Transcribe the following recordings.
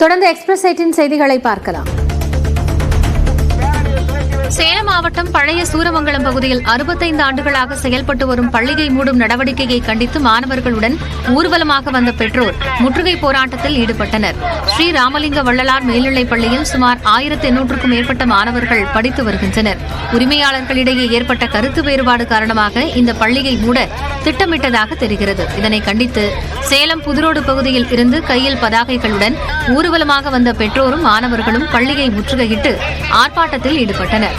தொடர்ந்து express eighteen செய்திகளை பார்க்கலாம். சேலம் மாவட்டம் பழைய சூரமங்கலம் பகுதியில் அறுபத்தைந்து ஆண்டுகளாக செயல்பட்டு வரும் பள்ளியை மூடும் நடவடிக்கையை கண்டித்து மாணவர்களுடன் ஊர்வலமாக வந்த பெற்றோர் முற்றுகை போராட்டத்தில் ஈடுபட்டனர். ஸ்ரீ ராமலிங்க வள்ளலார் மேல்நிலைப் பள்ளியில் சுமார் ஆயிரத்து எண்ணூற்றுக்கும் மேற்பட்ட மாணவர்கள் படித்து வருகின்றனர். உரிமையாளர்களிடையே ஏற்பட்ட கருத்து வேறுபாடு காரணமாக இந்த பள்ளியை மூட திட்டமிட்டதாக தெரிகிறது. இதனை கண்டித்து சேலம் புதுரோடு பகுதியில் இருந்து கையில் பதாகைகளுடன் ஊர்வலமாக வந்த பெற்றோரும் மாணவர்களும் பள்ளியை முற்றுகையிட்டு ஆர்ப்பாட்டத்தில் ஈடுபட்டனர்.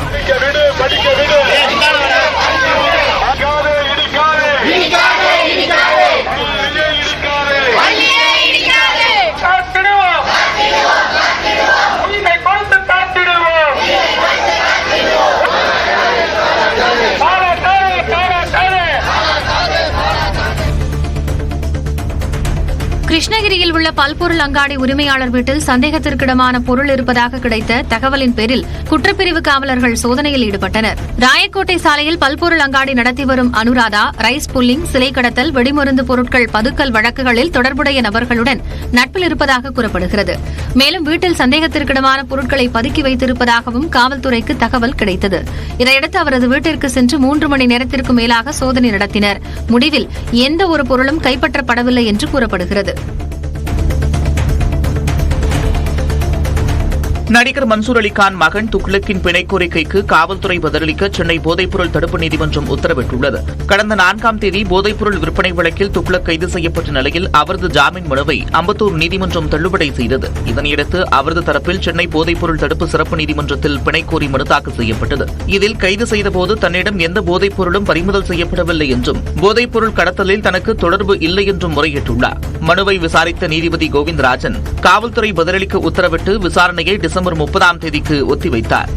கிருஷ்ணகிரியில் உள்ள பல்பொருள் அங்காடி உரிமையாளர் வீட்டில் சந்தேகத்திற்கிடமான பொருள் இருப்பதாக கிடைத்த தகவலின் பேரில் குற்றப்பிரிவு காவலர்கள் சோதனையில் ஈடுபட்டனர். ராயக்கோட்டை சாலையில் பல்பொருள் அங்காடி நடத்தி வரும் அனுராதா ரைஸ் புல்லிங் சிலை கடத்தல் வெடிமருந்து பொருட்கள் பதுக்கல் வழக்குகளில் தொடர்புடைய நபர்களுடன் நட்பில் இருப்பதாக கூறப்படுகிறது. மேலும் வீட்டில் சந்தேகத்திற்கிடமான பொருட்களை பதுக்கி வைத்திருப்பதாகவும் காவல்துறைக்கு தகவல் கிடைத்தது. இதையடுத்து அவரது வீட்டிற்கு சென்று மூன்று மணி நேரத்திற்கு மேலாக சோதனை நடத்தினர். முடிவில் எந்த ஒரு பொருளும் கைப்பற்றப்படவில்லை என்று கூறப்படுகிறது. நடிகர் மன்சூர் அலிகான் மகன் துக்ளக்கின் பிணை கோரிக்கைக்கு காவல்துறை பதிலளிக்க சென்னை போதைப்பொருள் தடுப்பு நீதிமன்றம் உத்தரவிட்டுள்ளது. கடந்த நான்காம் தேதி போதைப்பொருள் விற்பனை வழக்கில் துக்ளக் கைது செய்யப்பட்ட நிலையில் அவரது ஜாமீன் மனுவை அம்பத்தூர் நீதிமன்றம் தள்ளுபடி செய்தது. இதனையடுத்து அவரது தரப்பில் சென்னை போதைப்பொருள் தடுப்பு சிறப்பு நீதிமன்றத்தில் பிணை கோரி மனு தாக்கல் செய்யப்பட்டது. இதில் கைது செய்தபோது தன்னிடம் எந்த போதைப் பொருளும் பறிமுதல் செய்யப்படவில்லை என்றும் போதைப்பொருள் கடத்தலில் தனக்கு தொடர்பு இல்லை என்றும் முறையிட்டுள்ளார். மனுவை விசாரித்த நீதிபதி கோவிந்தராஜன் காவல்துறை பதிலளிக்க உத்தரவிட்டு விசாரணையை டிசம்பர் முப்பதாம் தேதிக்கு ஒத்திவைத்தார்.